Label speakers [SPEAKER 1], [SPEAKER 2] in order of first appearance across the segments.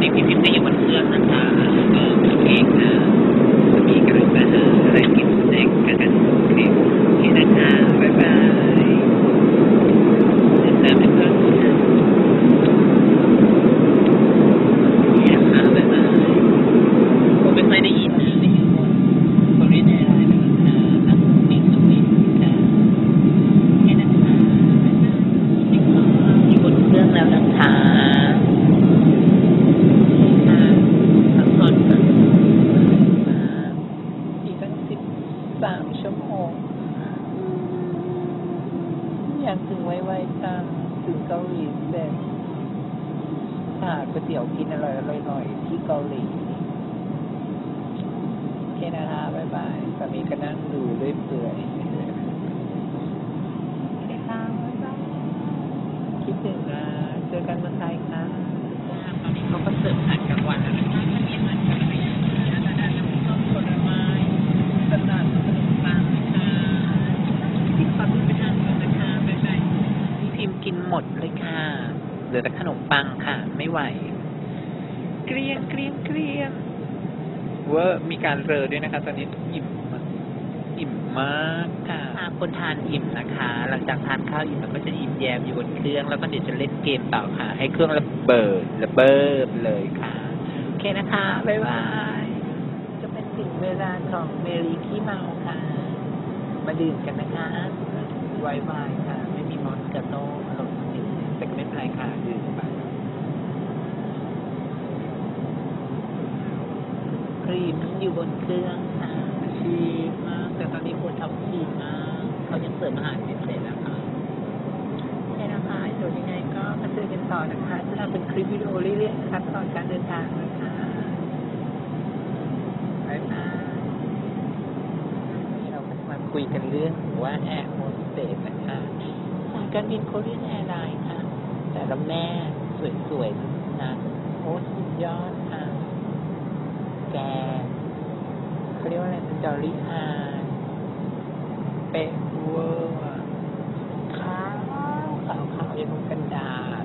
[SPEAKER 1] อนนี้พี่พิมพ์ก็อยู่บนเครื่องนะคะก็เองนะมีกระมาหาอะไรกินสแน็คกันคลิปนี้นะคะบ๊ายบายเติมเป็นเพื่อนนะนี่นะคะบ๊ายบายผมไม่ค่อยได้ยินนะไม่ยินคนคนเรียนอะไรนะคะนั่งนิ่งตรงนี้ค่ะแค่นั้นค่ะบ๊ายบายอยู่บนเครื่องแล้วนะคะค่ะพักผ่อนก่อนอีกตั้งสิบสามชั่วโมง อยากถึงไวๆจังถึงเกาหลีเสร็จหาก๋วยเตี๋ยวกินอร่อยๆหน่อยที่เกาหลีโอเคนะฮะบ๊ายบายสามีก็นั่งดูเรื่อยเปื่อยโอเคค่ะบ๊ายบายคิดถึงนะ เจอกันเมื่อไทยค่ะ ปังค่ะ ไม่ไหว เกลี้ยงเกลี้ยงเกลี้ยงเวอร์มีการเรอด้วยนะคะ ตอนนี้อิ่มมากอิ่มมากค่ะคนทานอิ่มนะคะ หลังจากทานข้าวอิ่มแล้วก็จะอิ่มแยมอยู่บนเครื่อง แล้วก็เดี๋ยวจะเล่นเกมต่อค่ะ ให้เครื่องระเบิดระเบิดเลยค่ะ โอเคนะคะ บ๊ายบาย จะเป็นถึงเวลาของเมรีขี้เมาค่ะ มาดื่มกันนะคะไวๆค่ะ ไม่มีมอสกาโต้อารมณ์ดีแต่ก็ไม่เป็นไรค่ะดื่มไป ครีมอยู่บนเครื่องค่ะชีพมาก แต่ตอนนี้คนทำชีพมากเขายังเสิร์ฟอาหารพิเศษนะคะโอเคนะคะเดี๋ยวยังไงก็มาเจอกันต่อนะคะจะทำเป็นคลิปวิดีโอเรื่อยๆขั้นตอนการเดินทางนะคะบ๊ายบายนี่เราก็จะมาคุยกันเรื่องว่าแอร์โฮสเตสนะคะสายการบินโคเรียนแอร์ไลน์ค่ะ แต่ละแม่สวยๆนะโอ้สุดยอดค่ะ แก เรียกว่าอะไรเป็นดอลลี่อาเปะเวอร์อะขาวขาวขาวยังกันดาษ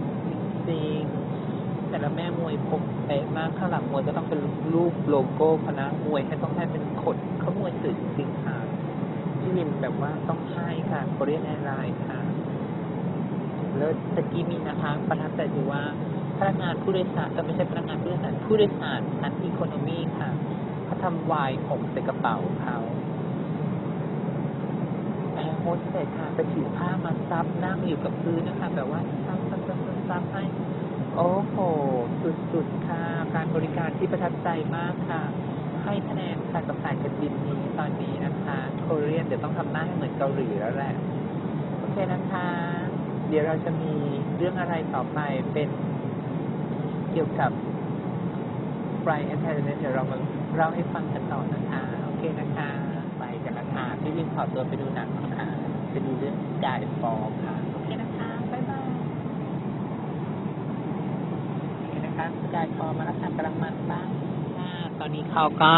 [SPEAKER 1] จริงแต่ละแม่มวยผมเป๊ะมากข้างหลังมวยก็ต้องเป็นรูปโลโก้คณะมวยให้ต้องให้เป็นขดเขามวยสื่อจริงค่ะที่วินแบบว่าต้องให้ค่ะโคเรียนแอร์ไลน์ค่ะแล้วตะกี้มีนะคะประทับใจดูว่าพนักงานผู้โดยสารเออไม่ใช่พนักงานผู้โดยสารผู้โดยสารชั้นอีโคโนมีค่ะ เขาทำวายหกใส่กระเป๋าเขาแอร์โฮสเตสค่ะไปถือผ้ามาซับนั่งอยู่กับพื้นนะคะแบบว่าซับซับซับซับซับให้โอ้โห สุดๆ ค่ะ การบริการที่ประทับใจมากค่ะ ให้คะแนนค่ะกับสายการบินนี้ตอนนี้นะคะโคเรียนเดี๋ยวต้องทำหน้าให้เหมือนเกาหลีแล้วแหละ โอเคนะคะ เดี๋ยวเราจะมีเรื่องอะไรต่อไปเป็นเกี่ยวกับ Flight Entertainment เดี๋ยวเรามา เล่าให้ฟังกันต่อนะคะ โอเคนะคะ ไปกันนะคะพี่วินขอตัวไปดูหนังนะคะไปดูเรื่อง Sky Fall ค่ะ โอเคนะคะ บ๊ายบายโอเคนะคะ Sky Fall มาแล้วค่ะกำลังมันบ้างตอนนี้เขาก็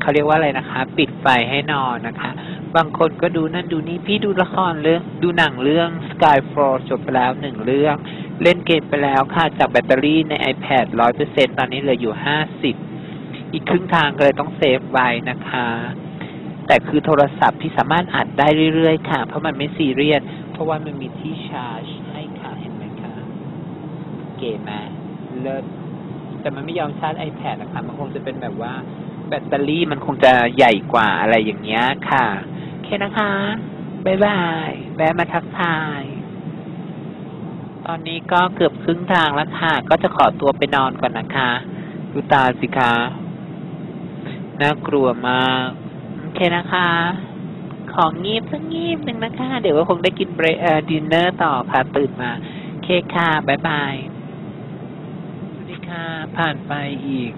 [SPEAKER 1] เขาเรียกว่าอะไรนะคะ ปิดไฟให้นอนนะคะ บางคนก็ดูนั่นดูนี่พี่ดูละครเรื่องดูหนังเรื่อง Skyfall จบไปแล้วหนึ่งเรื่อง เล่นเกมไปแล้วค่ะ จากแบตเตอรี่ใน iPad ร้อยเปอร์เซ็นตอนนี้เหลืออยู่ห้าสิบ อีกครึ่งทางก็เลยต้องเซฟไว้นะคะ แต่คือโทรศัพท์ที่สามารถอัดได้เรื่อยๆค่ะ เพราะมันไม่ซีเรียส เพราะว่ามันมีที่ชาร์จให้ค่ะ เห็นไหมคะ เก๋ไหมเลิศแต่มันไม่ยอมชาร์จ iPad นะคะ มันคงจะเป็นแบบว่า แบตเตอรี่มันคงจะใหญ่กว่าอะไรอย่างเงี้ยค่ะโอเคนะคะ บ๊ายบาย แวะมาทักทายตอนนี้ก็เกือบครึ่งทางแล้วค่ะ ก็จะขอตัวไปนอนก่อนนะคะ ดูตาสิคะ น่ากลัวมากโอเคนะคะ ของงีบสักงีบหนึ่งนะคะ เดี๋ยวก็คงได้กินเบรเอ่อดินเนอร์ต่อค่ะตื่นมา เคค่ะบายบายสวัสดีค่ะผ่านไปอีก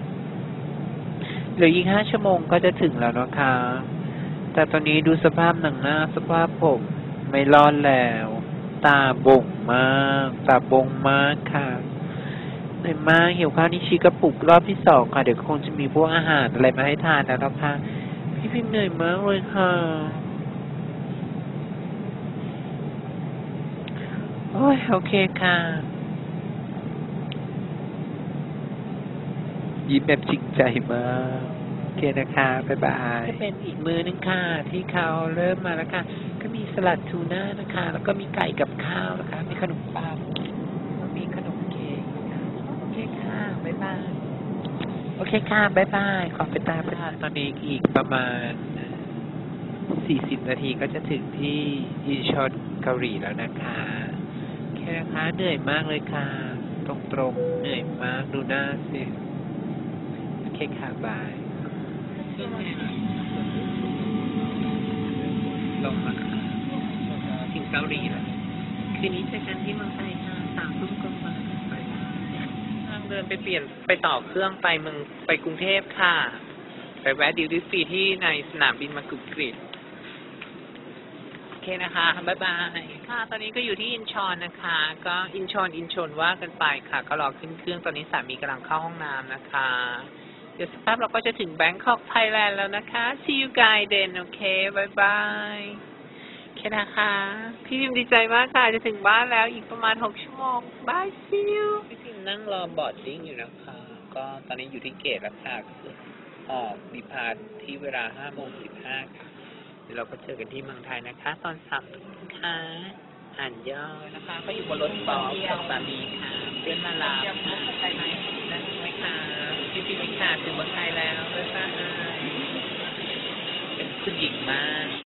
[SPEAKER 1] เหลืออีกห้าชั่วโมงก็จะถึงแล้วนะคะ แต่ตอนนี้ดูสภาพหนังหน้าสภาพผมไม่รอดแล้ว ตาบ่งมาก ตาบ่งมากค่ะ เหนื่อยมากหิวข้าวนี่ชีกระปุกรอบที่สองค่ะ เดี๋ยวคงจะมีพวกอาหารอะไรมาให้ทานแล้วนะคะพี่พิมพ์เหนื่อยมากเลยค่ะโอ้ยโอเคค่ะยิ้มแบบจริงใจมากโอเคนะคะบ๊ายบายจะเป็นอีกมือนึงค่ะ ที่เขาเริ่มมาแล้วค่ะ ก็มีสลัดทูน่านะคะ แล้วก็มีไก่กับข้าวนะคะ มีขนมปังแล้วมีขนมเค้กนะคะโอ เคค่ะบ๊ายบาย โอเคค่ะบ๊ายบาย ขอไปตามไปตอนนี้อีกประมาณ 40 นาทีก็จะถึงที่อินชอนเกาหลีแล้วนะคะโอเคนะคะเหนื่อยมากเลยค่ะ ตรงๆ เหนื่อยมากดูหน้าสิ โอเคค่ะบายลงมาค่ะถึงเกาหลีแล้ว คืนนี้เจอกันที่เมืองไทยค่ะสามทุ่มกว่าไปทาง เดินไปเปลี่ยนไปต่อเครื่องไปเมืองไปกรุงเทพค่ะ ไปแวะดิวตี้ฟรีที่ในสนามบินมากุกรีดโอเคนะคะ บ๊ายบาย ค่ะ ตอนนี้ก็อยู่ที่อินชอนนะคะ ก็อินชอนอินชอนว่ากันไปค่ะ ก็รอขึ้นเครื่องตอนนี้สามีกำลังเข้าห้องน้ำนะคะ เดี๋ยวสักแป๊บเราก็จะถึงแบงคอกไทยแลนด์แล้วนะคะ see you guys then โอเคบายบายโอเคนะคะ พี่พิมดีใจมากค่ะ จะถึงบ้านแล้วอีกประมาณ 6 ชั่วโมงบาย see you พี่พิม นั่งรอบอร์ดดิ้งอยู่นะคะ ก็ตอนนี้อยู่ที่เกตแล้วค่ะคือออกดีพาร์ทที่เวลา5โมง15ค่ะเดี๋ยวเราก็เจอกันที่เมืองไทยนะคะ ตอนสามทุ่มค่ะอ่านย่อนะคะ ก็อยู่บนรถบอสกับสามีค่ะ เพื่อนมารับไปไหมนั่ไหมคะพี่พิมพ์ค่ะถึงเมืองไทยแล้วบ๊ายบายเป็นคุณหญิงมาก